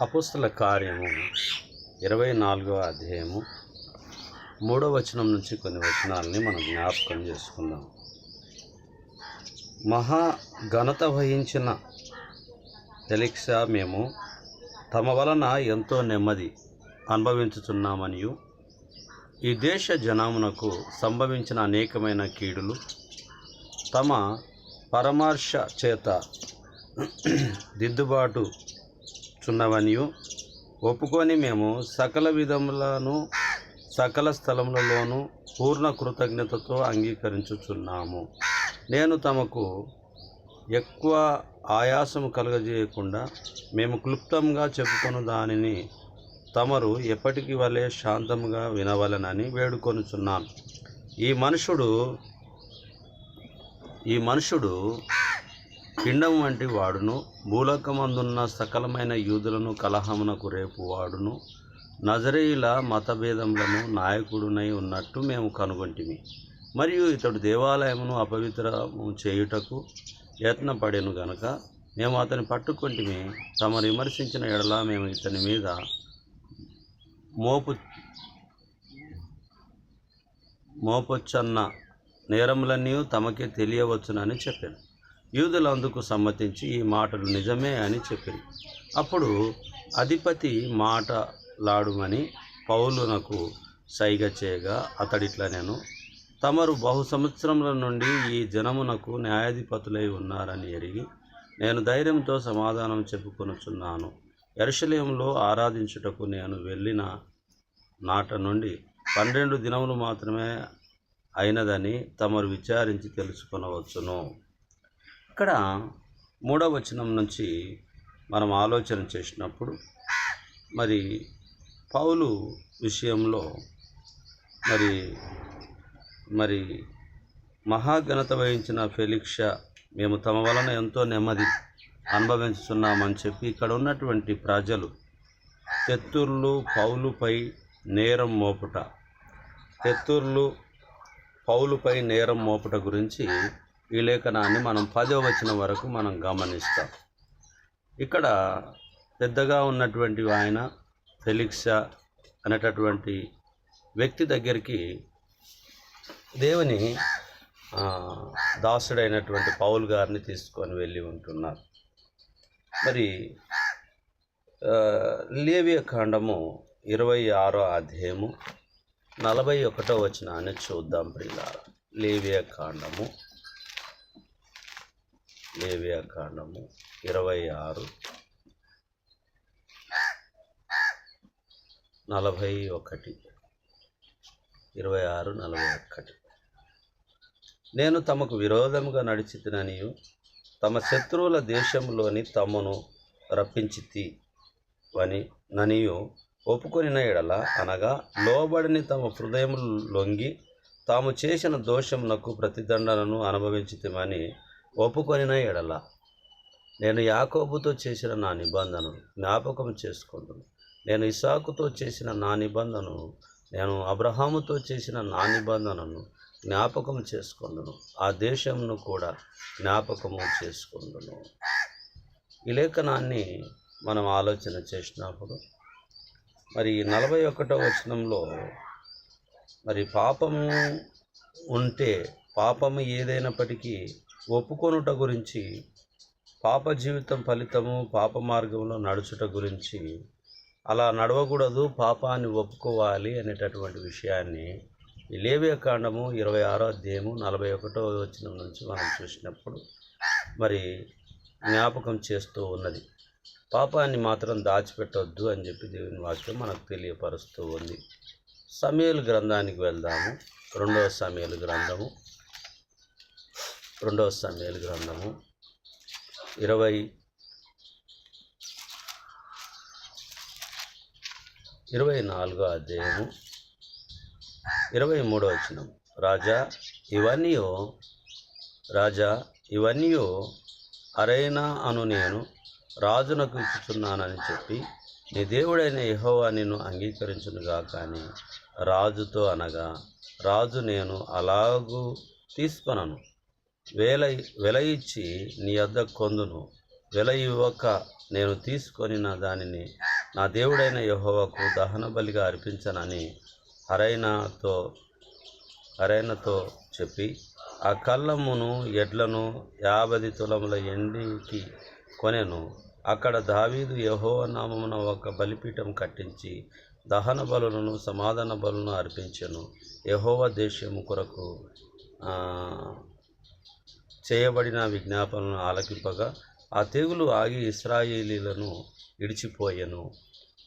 అపుస్తల కార్యము ఇరవై నాలుగవ అధ్యాయము మూడవ వచనం నుంచి కొన్ని వచనాలని మనం జ్ఞాపకం చేసుకుందాం. మహా ఘనత వహించిన తెలిక్ష మేము తమ వలన ఎంతో నెమ్మది అనుభవించుతున్నామని ఈ దేశ జనామునకు సంభవించిన అనేకమైన కీడులు తమ పరమార్శ చేత దిద్దుబాటు చున్నవనియు ఒప్పుకొని మేము సకల విధములను సకల స్థలములలోనూ పూర్ణ కృతజ్ఞతతో అంగీకరించుచున్నాము. నేను తమకు ఎక్కువ ఆయాసము కలుగజేయకుండా మేము క్లుప్తంగా చెప్పుకొను దానిని తమరు ఎప్పటికి వలె శాంతముగా వినవలనని వేడుకొనుచున్నాను. ఈ మనుషుడు ఈ మనుషుడు పిండం వంటి వాడును. భూలోకమందున్న సకలమైన యూదులను కలహమునకు రేపు వాడును. నజరేయుల మతభేదములను నాయకుడునై ఉన్నట్టు మేము కనుగొంటిమి. మరియు ఇతడు దేవాలయమును అపవిత్రము చేయుటకు యత్నపడెను గనుక మేము అతని పట్టుకొంటిమి. తమ విమర్శించిన ఎడల మేము ఇతని మీద మోపు మోపొచ్చన్న నేరములన్నీ తమకే తెలియవచ్చునని చెప్పాను. యూదులు అందుకు సమ్మతించి ఈ మాటలు నిజమే అని చెప్పింది అప్పుడు అధిపతి మాటలాడుమని పౌలునకు సైగ చేయగా అతడిట్లా నేను తమరు బహు సంవత్సరముల నుండి ఈ జనమునకు న్యాయాధిపతులై ఉన్నారని ఎరిగి నేను ధైర్యంతో సమాధానం చెప్పుకొనుచున్నాను. ఎరుషలేంలో ఆరాధించుటకు నేను వెళ్ళిన నాట నుండి పన్నెండు దినములు మాత్రమే అయినదని తమరు విచారించి తెలుసుకొనవచ్చును. ఇక్కడ మూడవ వచనం నుంచి మనం ఆలోచన చేసినప్పుడు మరి పౌలు విషయంలో మరి మరి మహాఘనత వహించిన ఫెలిక్ష మేము తమ వలన ఎంతో నెమ్మది అనుభవించుతున్నామని చెప్పి ఇక్కడ ఉన్నటువంటి ప్రజలు తెత్తూర్లు పౌలుపై నేరం మోపుట తెత్తూర్లు పౌలుపై నేరం మోపుట గురించి ఈ లేఖనాన్ని మనం పదో వచనం వరకు మనం గమనిస్తాం. ఇక్కడ పెద్దగా ఉన్నటువంటి ఆయన ఫెలిక్స అనేటటువంటి వ్యక్తి దగ్గరికి దేవుని దాసుడైనటువంటి పౌల్ గారిని తీసుకొని వెళ్ళి ఉంటున్నారు. మరి లేవియ కాండము ఇరవై ఆరో అధ్యాయము నలభై ఒకటో వచనాన్ని చూద్దాం ప్రియులార. లేవియ కాండము లేవియ కాండము ఇరవై ఆరు. నలభై ఒకటి. ఇరవై ఆరు నలభై ఒకటి నేను తమకు విరోధముగా నడిచితిననియు తమ శత్రువుల దేశంలోని తమను రప్పించితి అని ననియు ఒప్పుకొనిన ఎడల అనగా లోబడిని తమ హృదయములు లొంగి తాము చేసిన దోషమునకు ప్రతిదండనను అనుభవించితమని ఒప్పుకొనిన ఎడల. నేను యాకోబుతో చేసిన నా నిబంధనను జ్ఞాపకం చేసుకుంటును నేను ఇసాకుతో చేసిన నా నిబంధనను నేను అబ్రహాముతో చేసిన నా నిబంధనను జ్ఞాపకం చేసుకుందును. ఆ దేశంను కూడా జ్ఞాపకము చేసుకుందును. ఈ లేఖనాన్ని మనం ఆలోచన చేసినప్పుడు మరి నలభై ఒకటో వచనంలో మరి పాపము ఉంటే పాపము ఏదైనప్పటికీ ఒప్పుకొనుట గురించి పాప జీవితం ఫలితము పాప మార్గంలో నడుచుట గురించి అలా నడవకూడదు పాపాన్ని ఒప్పుకోవాలి అనేటటువంటి విషయాన్ని లేవియ కాండము ఇరవై ఆరో అధ్యాయము నలభై ఒకటో వచనం నుంచి మనం చూసినప్పుడు మరి జ్ఞాపకం చేస్తూ ఉన్నది. పాపాన్ని మాత్రం దాచిపెట్టొద్దు అని చెప్పి దేవుని వాక్యం మనకు తెలియపరుస్తూ ఉంది. సమయలు గ్రంథానికి వెళ్దాము. రెండవ సమయలు గ్రంథము రెండవ సమయాల గ్రంథము. ఇరవై ఇరవై నాలుగో అధ్యాయము. ఇరవై మూడో వచనం. రాజా ఇవన్నీ రాజా ఇవన్నీ అరైనా అను నేను రాజునకు ఇచ్చుచున్నానని చెప్పి నీ దేవుడైన యహోవా నిన్ను అంగీకరించునుగా కానీ రాజుతో అనగా రాజు నేను అలాగూ తీసుకొనను. వేల వెల ఇచ్చి నీ వద్ద కొందును. వెల ఇవ్వక నేను తీసుకొని నా దానిని నా దేవుడైన యహోవకు దహన బలిగా అర్పించనని హరైనాతో హరైనతో చెప్పి ఆ కళ్ళమును ఎడ్లను యాభై తులముల ఎండికి కొనెను. అక్కడ దావీదు యెహోవ నామమున ఒక బలిపీఠం కట్టించి దహన బలులను సమాధాన బలులను అర్పించెను. యహోవ దేశము కొరకు చేయబడిన విజ్ఞాపనను ఆలకింపగా ఆ తెగులు ఆగి ఇస్రాయేలీలను ఇడిచిపోయెను.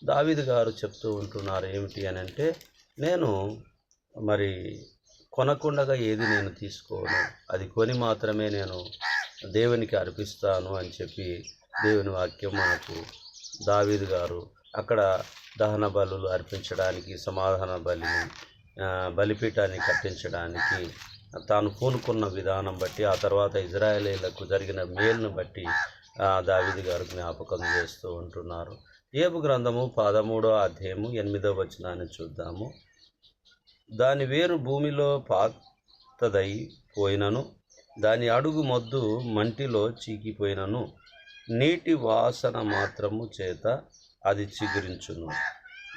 దావీదు గారు చెప్తూ ఉంటున్నారు ఏమిటి అని అంటే నేను మరి కొనకుండగా ఏది నేను తీసుకోను. అది కొని మాత్రమే నేను దేవునికి అర్పిస్తాను అని చెప్పి దేవుని వాక్యం మనకు దావీదు గారు అక్కడ దహన బలులు అర్పించడానికి సమాధాన బలిని బలిపీఠాన్ని కట్టించడానికి తాను పూనుకున్న విధానం బట్టి ఆ తర్వాత ఇజ్రాయేలీలకు జరిగిన మేలును బట్టి ఆ, గారు జ్ఞాపకం చేస్తూ ఉంటున్నారు. ఏబు గ్రంథము పదమూడో అధ్యాయము ఎనిమిదో వచనాన్ని చూద్దాము. దాని వేరు భూమిలో పాతదై పోయినను దాని అడుగు మొద్దు మంటిలో చీకిపోయినను నీటి వాసన మాత్రము చేత అది చిగురించును.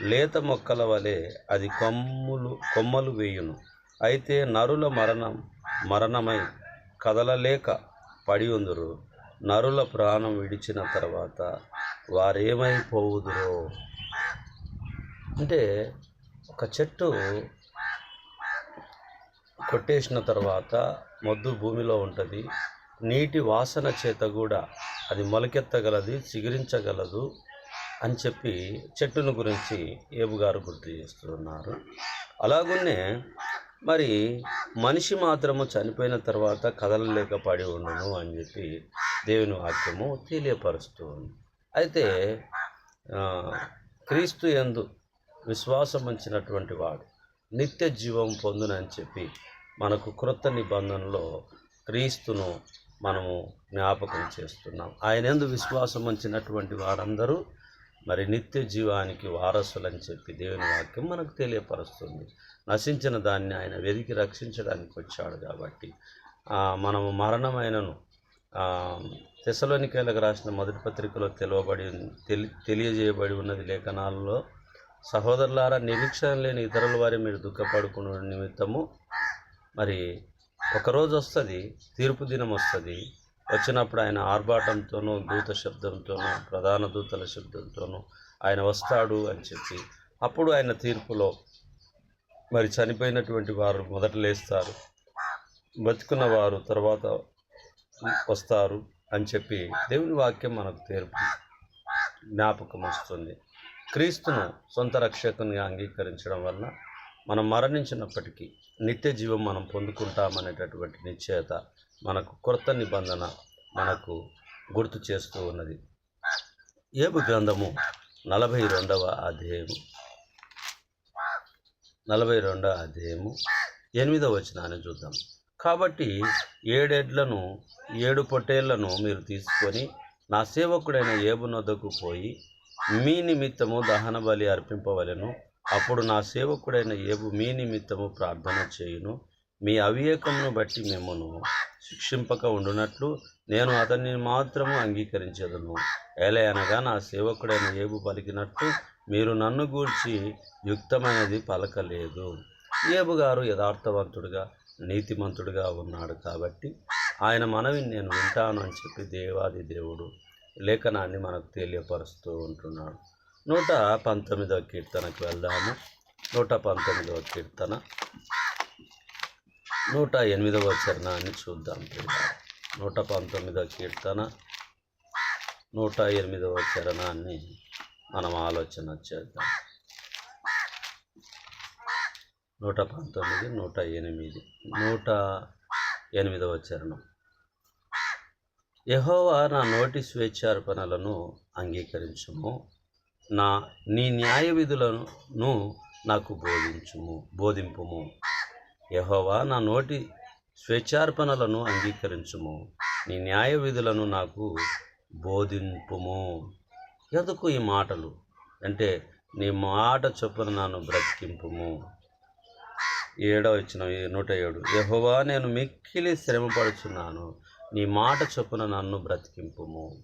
లేత మొక్కల వలె అది కొమ్ములు కొమ్మలు వేయును. అయితే నరుల మరణం మరణమై కదలలేక పడి ఉందరు నరుల ప్రాణం విడిచిన తర్వాత వారేమైపోవుదురో? అంటే ఒక చెట్టు కొట్టేసిన తర్వాత మొద్దు భూమిలో ఉంటుంది. నీటి వాసన చేత కూడా అది మొలకెత్తగలది చిగురించగలదు అని చెప్పి చెట్టును గురించి ఏబు గారు గుర్తు చేస్తున్నారు. అలాగునే మరి మనిషి మాత్రము చనిపోయిన తర్వాత కదలలేక పడి ఉండను అని చెప్పి దేవుని వాక్యము తెలియపరుస్తూ ఉంది అయితే క్రీస్తు ఎందు విశ్వాసం ఉంచినటువంటి వాడు నిత్య జీవం పొందునని చెప్పి మనకు క్రొత్త నిబంధనలో క్రీస్తును మనము జ్ఞాపకం చేస్తున్నాం. ఆయన ఎందు విశ్వాసం ఉంచినటువంటి వారందరూ మరి నిత్య జీవానికి వారసులని చెప్పి దేవుని వాక్యం మనకు తెలియపరుస్తుంది. నశించిన దాన్ని ఆయన వెదికి రక్షించడానికి వచ్చాడు కాబట్టి మనము మరణమైనను తెసలోనికేలకు రాసిన మొదటి పత్రికలో తెలవబడి తెలి తెలియజేయబడి ఉన్నది లేఖనాలలో సహోదరులారా నిరీక్షణ లేని ఇతరుల వారి మీరు దుఃఖపడుకున్న నిమిత్తము మరి ఒకరోజు వస్తుంది తీర్పు దినం వస్తుంది వచ్చినప్పుడు ఆయన ఆర్భాటంతోనూ దూత శబ్దంతోనూ ప్రధాన దూతల శబ్దంతోనూ ఆయన వస్తాడు అని చెప్పి అప్పుడు ఆయన తీర్పులో మరి చనిపోయినటువంటి వారు మొదట లేస్తారు. బతుకున్న వారు తర్వాత వస్తారు అని చెప్పి దేవుని వాక్యం మనకు తీర్పు జ్ఞాపకం వస్తుంది. క్రీస్తును సొంత రక్షకునిగా అంగీకరించడం వలన మనం మరణించినప్పటికీ నిత్య జీవం మనం పొందుకుంటామనేటటువంటి నిశ్చయత మనకు కొత్త నిబంధన మనకు గుర్తు చేస్తూ ఉన్నది. ఏబు గ్రంథము నలభై రెండవ అధ్యాయము. నలభై రెండవ అధ్యాయము ఎనిమిదవ వచనాన్ని చూద్దాం. కాబట్టి ఏడెడ్లను ఏడు పొట్టేళ్ళను మీరు తీసుకొని నా సేవకుడైన ఏబు నొద్దకు పోయి మీ నిమిత్తము దహన బలి అర్పింపవలెను. అప్పుడు నా సేవకుడైన ఏబు మీ నిమిత్తము ప్రార్థన చేయును. మీ అవివేకమును బట్టి మిమ్మను శిక్షింపక ఉండునట్లు నేను అతన్ని మాత్రము అంగీకరించదను. ఎలా అనగా నా సేవకుడైన ఏబు పలికినట్టు మీరు నన్ను గూర్చి యుక్తమైనది పలకలేదు. ఏబు గారు యథార్థవంతుడుగా నీతిమంతుడుగా ఉన్నాడు కాబట్టి ఆయన మనవిని నేను వింటాను అని చెప్పి దేవాది దేవుడు లేఖనాన్ని మనకు తెలియపరుస్తూ ఉంటున్నాడు. నూట పంతొమ్మిదవ కీర్తనకు వెళ్దాము. నూట పంతొమ్మిదవ కీర్తన. నూట ఎనిమిదవ చరణాన్ని చూద్దాం. నూట పంతొమ్మిదవ కీర్తన నూట ఎనిమిదవ చరణాన్ని మనం ఆలోచన చేద్దాం. నూట పంతొమ్మిది నూట ఎనిమిది నూట ఎనిమిదవ చరణం. యహోవా నా నోటి స్వేచ్ఛార్పణలను అంగీకరించుము. నా నీ న్యాయ విధులను నాకు బోధించుము బోధింపుము. యహోవా నా నోటి స్వేచ్ఛార్పణలను అంగీకరించుము. నీ న్యాయ విధులను నాకు బోధింపుము. ఎందుకు ఈ మాటలు? అంటే నీ మాట చొప్పున నన్ను బ్రతికింపుము. ఏడో ఇచ్చిన నూట ఏడు. యహోవా నేను మిక్కిలి శ్రమపడుచున్నాను. నీ మాట చొప్పున నన్ను బ్రతికింపుము.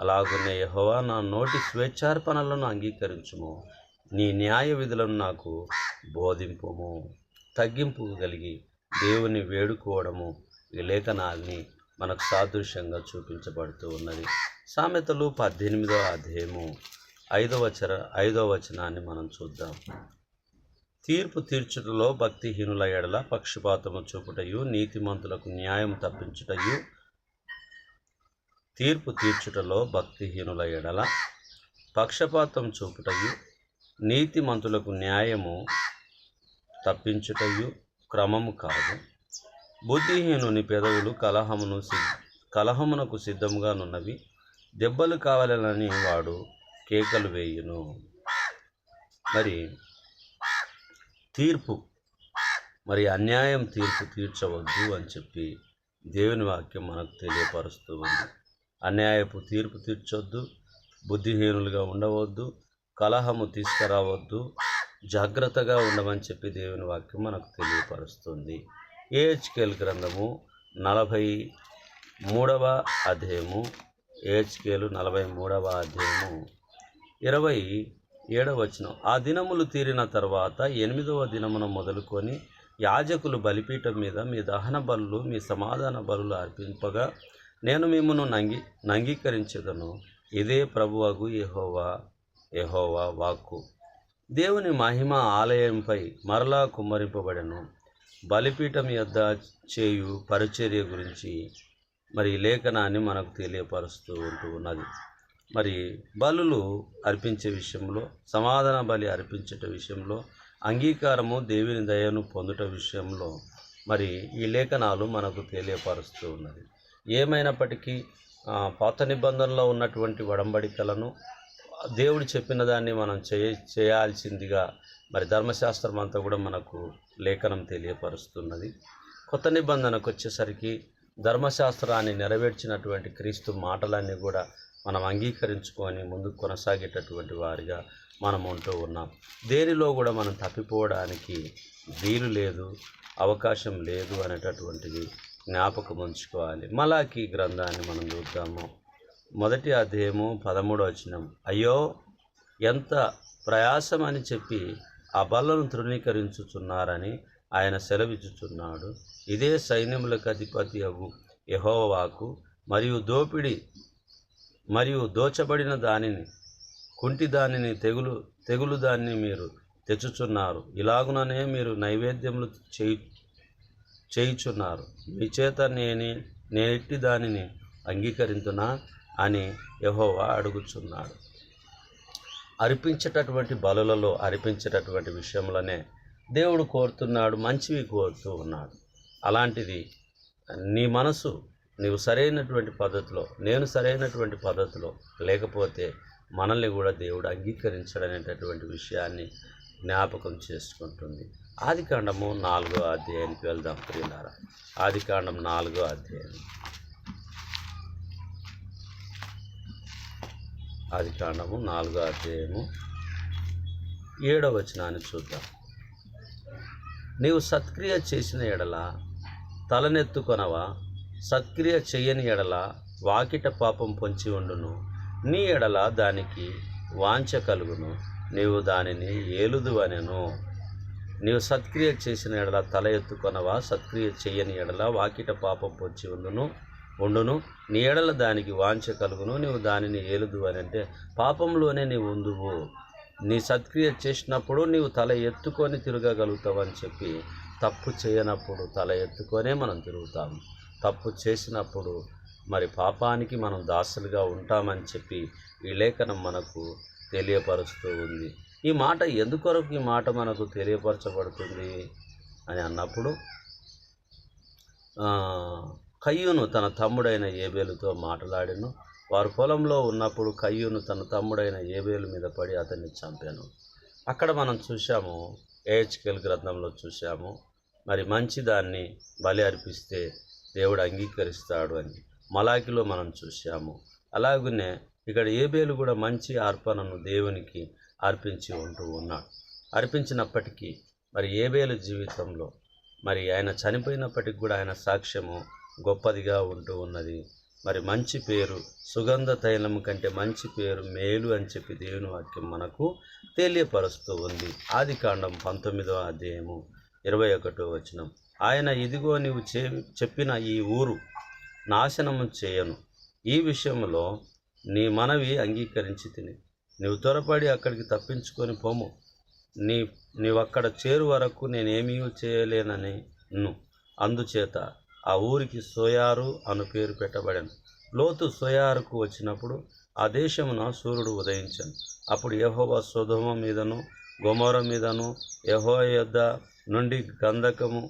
అలాగునే యహోవా నా నోటి స్వేచ్ఛార్పణలను అంగీకరించుము. నీ న్యాయ విధులను నాకు బోధింపుము. తగ్గింపు కలిగి దేవుని వేడుకోవడము ఈ లేఖనాల్ని మనకు సాదృశ్యంగా చూపించబడుతూ ఉన్నది. సామెతలు పద్దెనిమిదవ అధ్యాయము ఐదవ వచన ఐదవ వచనాన్ని మనం చూద్దాం. తీర్పు తీర్చుటలో భక్తిహీనుల ఎడల పక్షపాతము చూపుటయు నీతిమంతులకు న్యాయం తప్పించుటయు తీర్పు తీర్చుటలో భక్తిహీనుల ఎడల పక్షపాతం చూపుటయు నీతిమంతులకు న్యాయము తప్పించుటయు క్రమము కాదు. బుద్ధిహీనుని పెదవులు కలహమును సిద్ కలహమునకు సిద్ధముగానున్నవి దెబ్బలు కావాలని వాడు కేకలు వేయును. మరి తీర్పు మరి అన్యాయం తీర్పు తీర్చవద్దు అని చెప్పి దేవుని వాక్యం మనకు తెలియపరుస్తూ ఉంది. అన్యాయపు తీర్పు తీర్చొద్దు బుద్ధిహీనులుగా ఉండవద్దు కలహము తీసుకురావద్దు జాగ్రత్తగా ఉండమని చెప్పి దేవుని వాక్యం మనకు తెలియపరుస్తుంది. ఏహెచ్కేల్ గ్రంథము నలభై మూడవ అధ్యాయము. ఏహెచ్కేలు నలభై మూడవ అధ్యాయము. ఇరవై ఏడవ వచనం. ఆ దినములు తీరిన తర్వాత ఎనిమిదవ దినమున మొదలుకొని యాజకులు బలిపీఠం మీద మీ దహన బలులు మీ సమాధాన బలులు అర్పింపగా నేను మిమ్మను నంగి నంగీకరించదను. ఇదే ప్రభువగు యహోవా యెహోవా వాక్కు. దేవుని మహిమ ఆలయంపై మరలా కుమ్మరింపబడను. బలిపీఠం యొద్ద చేయు పరిచర్య గురించి మరి లేఖనాన్ని మనకు తెలియపరుస్తూ ఉంటూ ఉన్నది. మరి బలులు అర్పించే విషయంలో సమాధాన బలి అర్పించట విషయంలో అంగీకారము దేవుని దయను పొందుట విషయంలో మరి ఈ లేఖనాలు మనకు తెలియపరుస్తూ ఉన్నది. ఏమైనప్పటికీ పాత నిబంధనలో ఉన్నటువంటి వడంబడికలను దేవుడు చెప్పిన దాన్ని మనం చేయ చేయాల్సిందిగా మరి ధర్మశాస్త్రం అంతా కూడా మనకు లేఖనం తెలియపరుస్తున్నది. కొత్త నిబంధనకు వచ్చేసరికి ధర్మశాస్త్రాన్ని నెరవేర్చినటువంటి క్రీస్తు మాటలన్నీ కూడా మనం అంగీకరించుకొని ముందుకు కొనసాగేటటువంటి వారిగా మనం ఉంటూ ఉన్నాం. దేనిలో కూడా మనం తప్పిపోవడానికి వీలు లేదు అవకాశం లేదు అనేటటువంటిది జ్ఞాపకం ఉంచుకోవాలి. మలాకి గ్రంథాన్ని మనం చూద్దాము. మొదటి అధ్యాయము పదమూడు వచనం. అయ్యో ఎంత ప్రయాసం అని చెప్పి ఆ బల్లను తృణీకరించుచున్నారని ఆయన సెలవిచ్చుచున్నాడు. ఇదే సైన్యములకు అధిపతి అవు యెహోవాకు మరియు దోపిడి మరియు దోచబడిన దానిని కుంటి దానిని తెగులు తెగులు దాన్ని మీరు తెచ్చుచున్నారు. ఇలాగుననే మీరు నైవేద్యములు చేయి చేయుచున్నారు. మీ చేత నేని నేనెట్టి దానిని అంగీకరించునా అని యహోవా అడుగుచున్నాడు. అర్పించేటటువంటి బలులలో అర్పించేటటువంటి విషయంలోనే దేవుడు కోరుతున్నాడు మంచివి కోరుతూ ఉన్నాడు. అలాంటిది నీ మనసు నీవు సరైనటువంటి పద్ధతిలో నేను సరైనటువంటి పద్ధతిలో లేకపోతే మనల్ని కూడా దేవుడు అంగీకరించడనేటటువంటి విషయాన్ని జ్ఞాపకం చేసుకుంటుంది. ఆది కాండము నాలుగో అధ్యాయానికి వెళ్దాం ప్రియులారా. ఆది కాండం నాలుగో అధ్యాయం. ఆది కాండము నాలుగో అధ్యాయము ఏడవ వచనాన్ని చూద్దాం. నీవు సత్క్రియ చేసిన ఎడల తలనెత్తుకొనవా? సత్క్రియ చేయని ఎడల వాకిట పాపం పొంచి ఉండును. నీ ఎడల దానికి వాంఛ కలుగును. నీవు దానిని ఏలుదు అనెను. నీవు సత్క్రియ చేసిన ఎడల తల ఎత్తుకొనవా? సత్క్రియ చేయని ఎడల వాకిట పాపం పొంచి ఉండును. ఉండును. నీ ఎడల దానికి వాంఛ కలుగును. నీవు దానిని ఏలుదు అని అంటే పాపంలోనే నీవు ఉందువు. నీ సత్క్రియ చేసినప్పుడు నీవు తల ఎత్తుకొని తిరగగలుగుతావని చెప్పి తప్పు చేయనప్పుడు తల ఎత్తుకొనే మనం తిరుగుతాము. తప్పు చేసినప్పుడు మరి పాపానికి మనం దాసులుగా ఉంటామని చెప్పి ఈ లేఖనం మనకు తెలియపరుస్తూ ఉంది. ఈ మాట ఎందుకొరకు ఈ మాట మనకు తెలియపరచబడుతుంది అని అన్నప్పుడు కయ్యూను తన తమ్ముడైన ఏబేలుతో మాట్లాడాను. వారు పొలంలో ఉన్నప్పుడు కయ్యూను తన తమ్ముడైన ఏబేలు మీద పడి అతన్ని చంపాను. అక్కడ మనం చూసాము ఏహెచ్కెల్ గ్రంథంలో చూసాము మరి మంచిదాన్ని బలి అర్పిస్తే దేవుడు అంగీకరిస్తాడు అని మలాకిలో మనం చూసాము అలాగనే ఇక్కడ ఏబేలు కూడా మంచి అర్పణను దేవునికి అర్పించి ఉంటూ ఉన్నాడు. అర్పించినప్పటికీ మరి ఏబేలు జీవితంలో మరి ఆయన చనిపోయినప్పటికి కూడా ఆయన సాక్ష్యము గొప్పదిగా ఉంటూ ఉన్నది. మరి మంచి పేరు సుగంధ తైలం కంటే మంచి పేరు మేలు అని చెప్పి దేవుని వాక్యం మనకు తెలియపరుస్తూ ఉంది. ఆది కాండం పంతొమ్మిదవ అధ్యాయము ఇరవై ఒకటో వచనం. ఆయన ఇదిగో నీవు చే చెప్పిన ఈ ఊరు నాశనము చేయను. ఈ విషయంలో నీ మనవి అంగీకరించి తిని. నీవు త్వరపడి అక్కడికి తప్పించుకొని పోము. నీ నీవక్కడ చేరు వరకు నేనేమీ చేయలేనని ను. అందుచేత ఆ ఊరికి సోయారు అను పేరు పెట్టబడింది. లోతు సోయారుకు వచ్చినప్పుడు ఆ దేశమున సూర్యుడు ఉదయించాను. అప్పుడు యెహోవా సొదొమ మీదను గొమోర మీదను యహో యొద్ద నుండి గంధకము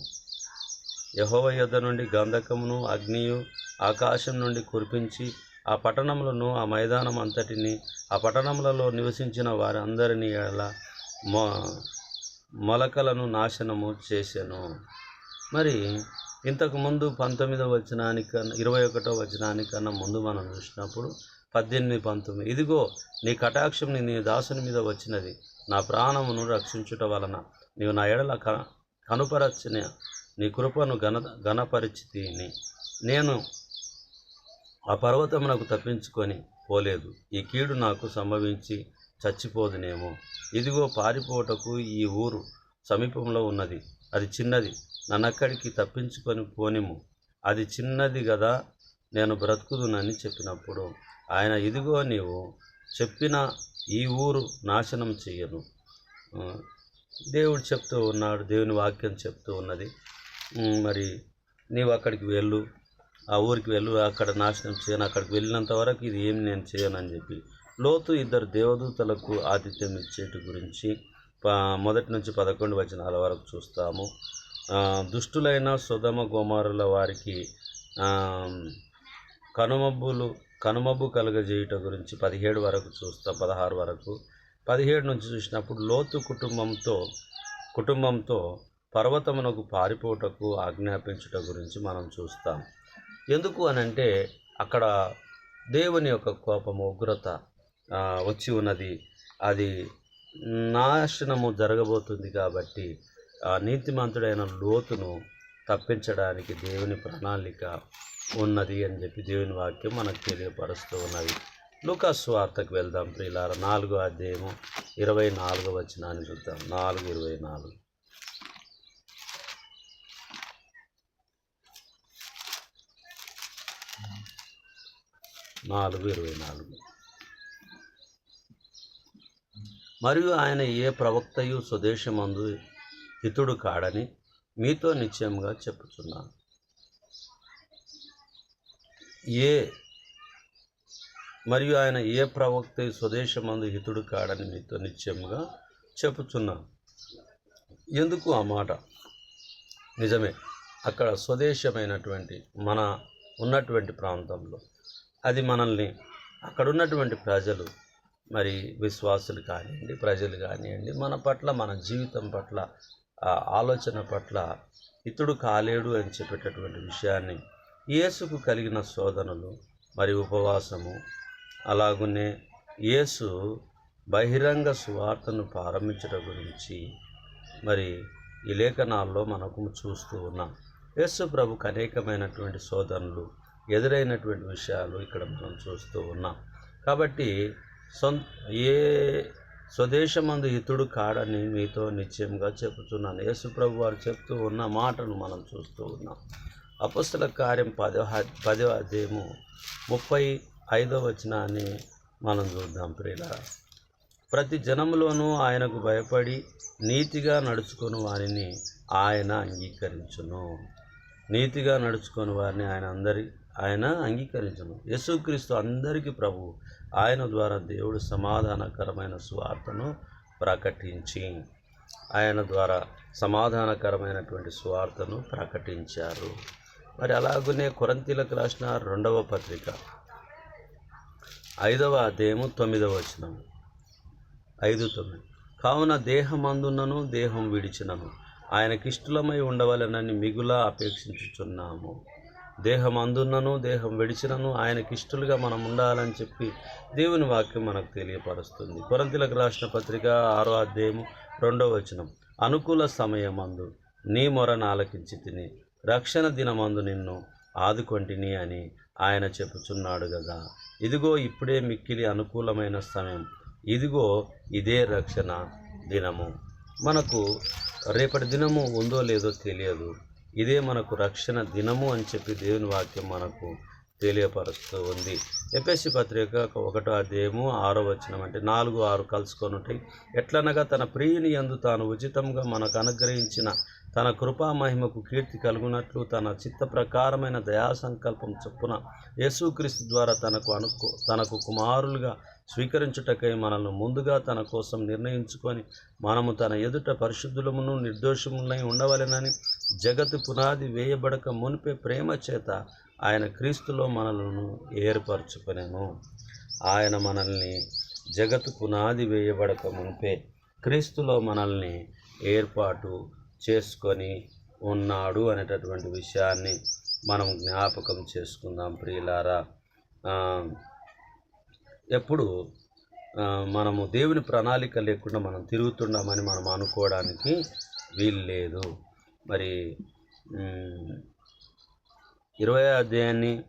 యహోవ యొద్ద నుండి గంధకమును అగ్నియు ఆకాశం నుండి కురిపించి ఆ పట్టణములను ఆ మైదానం అంతటిని ఆ పట్టణములలో నివసించిన వారందరినీ ఎలా మొ మొలకలను నాశనము చేశాను మరి ఇంతకు ముందు పంతొమ్మిదవ వచనానికన్నా ఇరవై ఒకటో వచనానికన్నా ముందు మనం చూసినప్పుడు పద్దెనిమిది పంతొమ్మిది ఇదిగో నీ కటాక్షం నీ దాసుని మీద వచ్చినది. నా ప్రాణమును రక్షించుట వలన నీవు నా ఎడల క కనుపరచిన నీ కృపను గణ గణపరిచితిని నేను ఆ పర్వతమునకు తప్పించుకొని పోలేదు. ఈ కీడు నాకు సంభవించి చచ్చిపోదునేమో. ఇదిగో పారిపోటకు ఈ ఊరు సమీపంలో ఉన్నది. అది చిన్నది. నన్నక్కడికి తప్పించుకొని పోనిము. అది చిన్నది కదా నేను బ్రతుకుదునని చెప్పినప్పుడు. ఆయన ఇదిగో నీవు చెప్పిన ఈ ఊరు నాశనం చెయ్యను. దేవుడు చెప్తూ ఉన్నాడు దేవుని వాక్యం చెప్తూ ఉన్నది. మరి నీవు అక్కడికి వెళ్ళు. ఆ ఊరికి వెళ్ళు అక్కడ నాశనం చేయను. అక్కడికి వెళ్ళినంత వరకు ఇది ఏం నేను చేయను అని చెప్పి. లోతు ఇద్దరు దేవదూతలకు ఆతిథ్యం ఇచ్చేటి గురించి మొదటి నుంచి పదకొండు వచనాల వరకు చూస్తాము. దుష్టులైన సుధమ గోమారుల వారికి కనుమబ్బులు కనుమబ్బు కలుగజేయుట గురించి పదిహేడు వరకు చూస్తాం పదహారు వరకు. పదిహేడు నుంచి చూసినప్పుడు లోతు కుటుంబంతో కుటుంబంతో పర్వతమునకు పారిపోటకు ఆజ్ఞాపించుట గురించి మనం చూస్తాం. ఎందుకు అని అంటే అక్కడ దేవుని యొక్క కోపము ఉగ్రత వచ్చి ఉన్నది. అది నాశనము జరగబోతుంది కాబట్టి నీతిమంతుడైన లోతును తప్పించడానికి దేవుని ప్రణాళిక ఉన్నది అని చెప్పి దేవుని వాక్యం మనకు తెలియపరుస్తూ ఉన్నది. లూకాస్ వార్తకు వెళ్దాం ప్రియులార. నాలుగో అధ్యాయము ఇరవై నాలుగో వచ్చినాన్ని చూద్దాం. నాలుగు ఇరవై నాలుగు. నాలుగు ఇరవై నాలుగు. మరియు ఆయన ఏ ప్రవక్తయు స్వదేశమందు హితుడు కాడని మీతో నిశ్చయంగా చెప్పుచున్నాను. ఏ మరియు ఆయన ఏ ప్రవక్త స్వదేశమందు హితుడు కాడని మీతో నిశ్చయముగా చెప్పుచున్నాను. ఎందుకు ఆ మాట? నిజమే అక్కడ స్వదేశమైనటువంటి మన ఉన్నటువంటి ప్రాంతంలో అది మనల్ని అక్కడ ఉన్నటువంటి ప్రజలు మరి విశ్వాసులు కానివ్వండి ప్రజలు కానివ్వండి మన పట్ల మన జీవితం పట్ల ఆలోచన పట్ల ఇతడు కాలేడు అని చెప్పేటటువంటి విషయాన్ని యేసుకు కలిగిన శోధనలు మరి ఉపవాసము అలాగునే యేసు బహిరంగ సువార్తను ప్రారంభించడం గురించి మరి ఈ లేఖనాల్లో మనకు చూస్తూ ఉన్నాం. యేసు ప్రభుకు అనేకమైనటువంటి శోధనలు ఎదురైనటువంటి విషయాలు ఇక్కడ మనం చూస్తూ ఉన్నాం. కాబట్టి సొంత ఏ స్వదేశమందు ఇతుడు కాడని మీతో నిశ్చయంగా చెబుతున్నాను యేసుప్రభు వారు చెప్తూ ఉన్న మాటను మనం చూస్తూ ఉన్నాం. అపస్తుల కార్యం పదో పదవ అధ్యయము ముప్పై ఐదో వచనాన్ని మనం చూద్దాం ప్రియుల. ప్రతి జనములోనూ ఆయనకు భయపడి నీతిగా నడుచుకుని వారిని ఆయన అంగీకరించును. నీతిగా నడుచుకుని వారిని ఆయన అందరి ఆయన అంగీకరించును. యేసుక్రీస్తు అందరికీ ప్రభు ఆయన ద్వారా దేవుడు సమాధానకరమైన సువార్తను ప్రకటించి ఆయన ద్వారా సమాధానకరమైనటువంటి సువార్తను ప్రకటించారు. మరి అలాగనే కొరంతీలకు రాసిన రెండవ పత్రిక ఐదవ అధ్యాయము తొమ్మిదవ వచనం. ఐదు తొమ్మిది. కావున దేహమందున్నను దేహం విడిచినను. ఆయనకిష్టలమై ఉండవలనని మిగులా అపేక్షించుచున్నాము. దేహం అందున్నను దేహం విడిచినను ఆయనకిష్టులుగా మనం ఉండాలని చెప్పి దేవుని వాక్యం మనకు తెలియపరుస్తుంది. కొరంతిలకు రాసిన పత్రిక ఆరో అధ్యాయము రెండో వచనం. అనుకూల సమయమందు నీ మొరను ఆలకించి తిని రక్షణ దినమందు నిన్ను ఆదుకొంటిని అని ఆయన చెప్పుచున్నాడు కదా ఇదిగో ఇప్పుడే మిక్కిలి అనుకూలమైన సమయం. ఇదిగో ఇదే రక్షణ దినము. మనకు రేపటి దినము ఉందో లేదో తెలియదు. ఇదే మనకు రక్షణ దినము అని చెప్పి దేవుని వాక్యం మనకు తెలియపరుస్తూ ఉంది. ఎపిఎస్సి పత్రిక ఒకటో అధ్యాయము ఆరో వచనం అంటే నాలుగు ఆరు కలుసుకొని ఉంటాయి. ఎట్లనగా తన ప్రియుని యందు తాను ఉచితంగా మనకు అనుగ్రహించిన తన కృపా మహిమకు కీర్తి కలుగునట్లు తన చిత్త ప్రకారమైన దయా సంకల్పం చొప్పున యేసుక్రీస్తు ద్వారా తనకు అనుకు తనకు కుమారులుగా స్వీకరించుటకై మనల్ని ముందుగా తన కోసం నిర్ణయించుకొని మనము తన ఎదుట పరిశుద్ధులమును నిర్దోషములై ఉండవలెనని జగత్ పునాది వేయబడక మునిపే ప్రేమ చేత ఆయన క్రీస్తులో మనలను ఏర్పరచుకునేను. ఆయన మనల్ని జగత్ పునాది వేయబడక మునిపే క్రీస్తులో మనల్ని ఏర్పాటు చేసుకొని ఉన్నాడు అనేటటువంటి విషయాన్ని మనం జ్ఞాపకం చేసుకుందాం ప్రియులారా. ఎప్పుడు మనము దేవుని ప్రణాళిక లేకుండా మనం తిరుగుతున్నామని మనం అనుకోవడానికి వీలు లేదు. మరి ఇరవై అధ్యాయాన్ని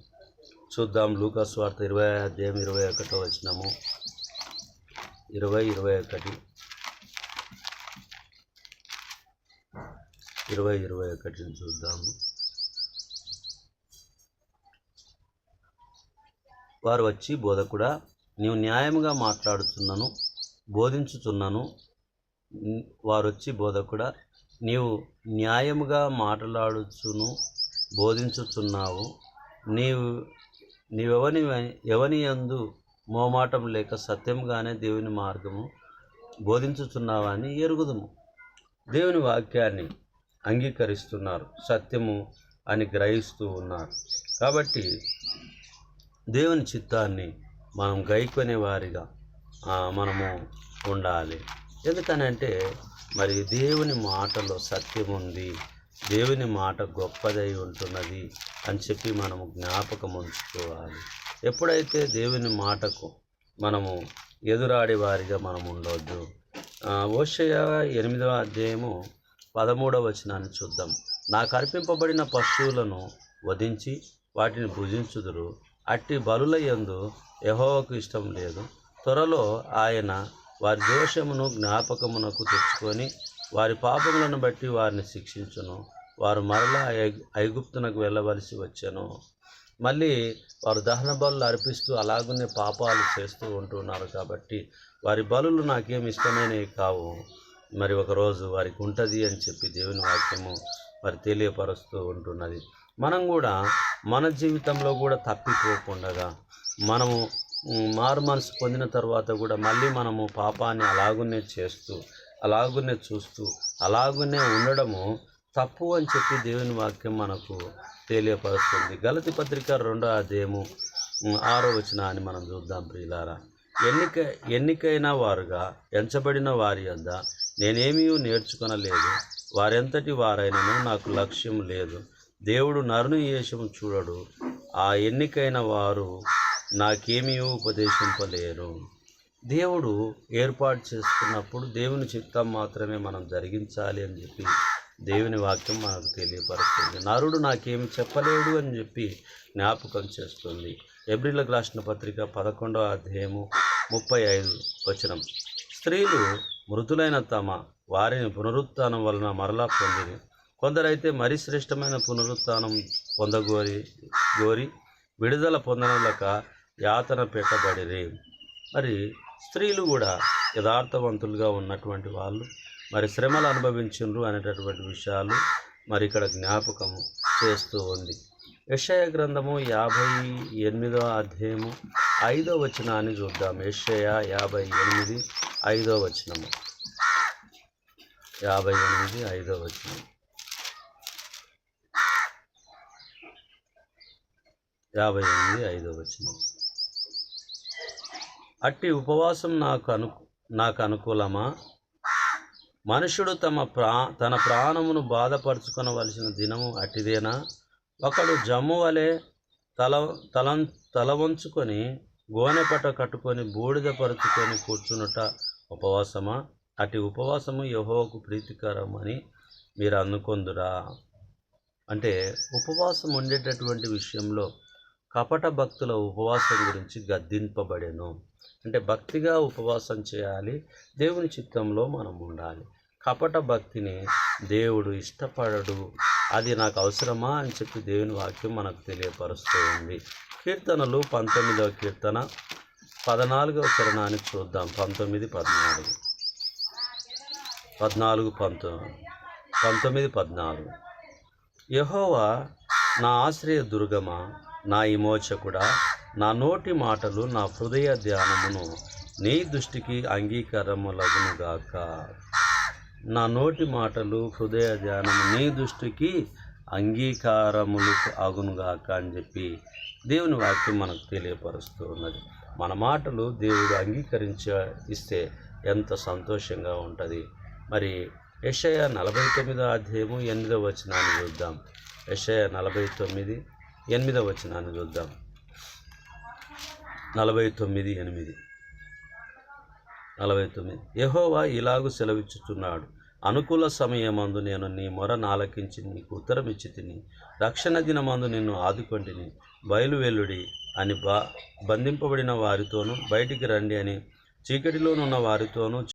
చూద్దాం. లూకాస్ వార్త ఇరవై అధ్యాయం ఇరవై ఒకటో వచ్చినాము ఇరవై ఇరవై ఒకటి. ఇరవై ఇరవై ఒకటిని చూద్దాము. వారు వచ్చి బోధకుడా నీవు న్యాయముగా మాట్లాడుతున్నాను బోధించుచున్నాను వారొచ్చి వారు వచ్చి బోధకుడా నీవు న్యాయముగా మాట్లాడుచును బోధించుచున్నావు. నీవు నీవెవని ఎవని యందు మోమాటం లేక సత్యంగానే దేవుని మార్గము బోధించుచున్నావని ఎరుగుదుము. దేవుని వాక్యాన్ని అంగీకరిస్తున్నారు సత్యము అని గ్రహిస్తూ ఉన్నారు. కాబట్టి దేవుని చిత్తాన్ని మనం గైకొనే వారిగా మనము ఉండాలి. ఎందుకనంటే మరి దేవుని మాటలో సత్యం ఉంది దేవుని మాట గొప్పదై ఉంటున్నది అని చెప్పి మనము జ్ఞాపకం ఉంచుకోవాలి ఎప్పుడైతే దేవుని మాటకు మనము ఎదురాడే వారిగా మనం ఉండొద్దు ఓషయ ఎనిమిదవ అధ్యాయము పదమూడవ వచనాన్ని చూద్దాం. నాకు అర్పింపబడిన పశువులను వధించి వాటిని భుజించుదురు. అట్టి బలుల యహోవకు ఇష్టం లేదు. త్వరలో ఆయన వారి దోషమును జ్ఞాపకమునకు తెచ్చుకొని వారి పాపములను బట్టి వారిని శిక్షించును. వారు మరలా ఐగుప్తునకు వెళ్ళవలసి వచ్చాను. మళ్ళీ వారు దహన బలులు అర్పిస్తూ అలాగనే పాపాలు చేస్తూ ఉంటున్నారు కాబట్టి వారి బలులు నాకేం ఇష్టమైనవి కావు. మరి ఒకరోజు వారికి ఉంటుంది అని చెప్పి దేవుని వాక్యము మరి తెలియపరుస్తూ ఉంటున్నది. మనం కూడా మన జీవితంలో కూడా తప్పిపోకుండా మనము మారు మనసు పొందిన తర్వాత కూడా మళ్ళీ మనము పాపాన్ని అలాగునే చేస్తూ అలాగునే చూస్తూ అలాగునే ఉండడము తప్పు అని చెప్పి దేవుని వాక్యం మనకు తెలియపరుస్తుంది. గలతి పత్రిక రెండో అధ్యాయము ఉమ్, ఆరో వచనాన్ని మనం చూద్దాం ప్రియులారా. ఎన్నిక ఎన్నికైన వారుగా ఎంచబడిన వారి యొద్ద నేనేమీ నేర్చుకొనలేదు. వారెంతటి వారైనను నాకు లక్ష్యం లేదు. దేవుడు నరుని యేషము చూడడు. ఆ ఎన్నికైన వారు నాకేమీ ఉపదేశింపలేరు. దేవుడు ఏర్పాటు చేసుకున్నప్పుడు దేవుని చిత్తం మాత్రమే మనం జరిగించాలి అని చెప్పి దేవుని వాక్యం మనకు తెలియపరుస్తుంది. నరుడు నాకేమి చెప్పలేడు అని చెప్పి జ్ఞాపకం చేస్తుంది. ఎబ్రిలకు రాసిన పత్రిక పదకొండవ అధ్యాయము ముప్పై ఐదు వచనం. స్త్రీలు మృతులైన తమ వారిని పునరుత్థానం వలన మరలా పొందిన కొందరైతే మరి శ్రేష్టమైన పునరుత్నం పొందగోరి గోరి విడుదల పొందనలక యాతన పెట్టబడిరి. మరి స్త్రీలు కూడా యథార్థవంతులుగా ఉన్నటువంటి వాళ్ళు మరి శ్రమలు అనుభవించుండ్రు అనేటటువంటి విషయాలు మరి ఇక్కడ జ్ఞాపకము చేస్తూ ఉంది. యషయ గ్రంథము యాభై ఎనిమిదో అధ్యాయము ఐదో వచనాన్ని చూద్దాం. యషయ యాభై ఎనిమిది ఐదో వచనము. యాభై ఎనిమిది ఐదో వచనం. యాభై ఎనిమిది ఐదో వచ్చిన అట్టి ఉపవాసం నాకు అను నాకు అనుకూలమా? మనుషుడు తమ ప్రా తన ప్రాణమును బాధపరచుకొనవలసిన దినము అట్టిదేనా ఒకడు జమ్ము వలె తల తల తల వంచుకొని గోనెపట కట్టుకొని బూడిద పరుచుకొని కూర్చునుట ఉపవాసమా? అట్టి ఉపవాసము యహోకు ప్రీతికరం అని మీరు అనుకొందురా అంటే ఉపవాసం ఉండేటటువంటి విషయంలో కపట భక్తుల ఉపవాసం గురించి గద్దింపబడెను. అంటే భక్తిగా ఉపవాసం చేయాలి దేవుని చిత్తంలో మనం ఉండాలి. కపట భక్తిని దేవుడు ఇష్టపడడు. అది నాకు అవసరమా అని చెప్పి దేవుని వాక్యం మనకు తెలియపరుస్తూ ఉంది. కీర్తనలు పంతొమ్మిదవ కీర్తన పద్నాలుగవ చరణాన్ని చూద్దాం. పంతొమ్మిది పద్నాలుగు. పద్నాలుగు పంతొమ్మిది పంతొమ్మిది పద్నాలుగు. యహోవా నా ఆశ్రయ దుర్గమ? నా విమోచకుడా నా నోటి మాటలు నా హృదయ ధ్యానమును నీ దృష్టికి అంగీకారములగునుగాక. నా నోటి మాటలు హృదయ ధ్యానము నీ దృష్టికి అంగీకారములు అగునుగాక అని చెప్పి దేవుని వాక్యం మనకు తెలియపరుస్తూ ఉన్నది మన మాటలు దేవుడు అంగీకరించ ఇస్తే ఎంత సంతోషంగా ఉంటుంది. మరి యషయ నలభై తొమ్మిదో అధ్యాయము ఎనిమిదో వచనాన్ని చూద్దాం. యషయ నలభై తొమ్మిది ఎనిమిదో వచనాన్ని చూద్దాం. నలభై తొమ్మిది ఎనిమిది. నలభై తొమ్మిది. యహోవా ఇలాగు సెలవిచ్చుచున్నాడు. అనుకూల సమయమందు నేను నీ మొర నాలకించి నీకు ఉత్తరం ఇచ్చి తిని రక్షణ దినమందు నిన్ను ఆదుకొంటిని బయలువెల్లుడి అని బా బంధింపబడిన వారితోనూ బయటికి రండి అని చీకటిలోనున్న వారితోనూ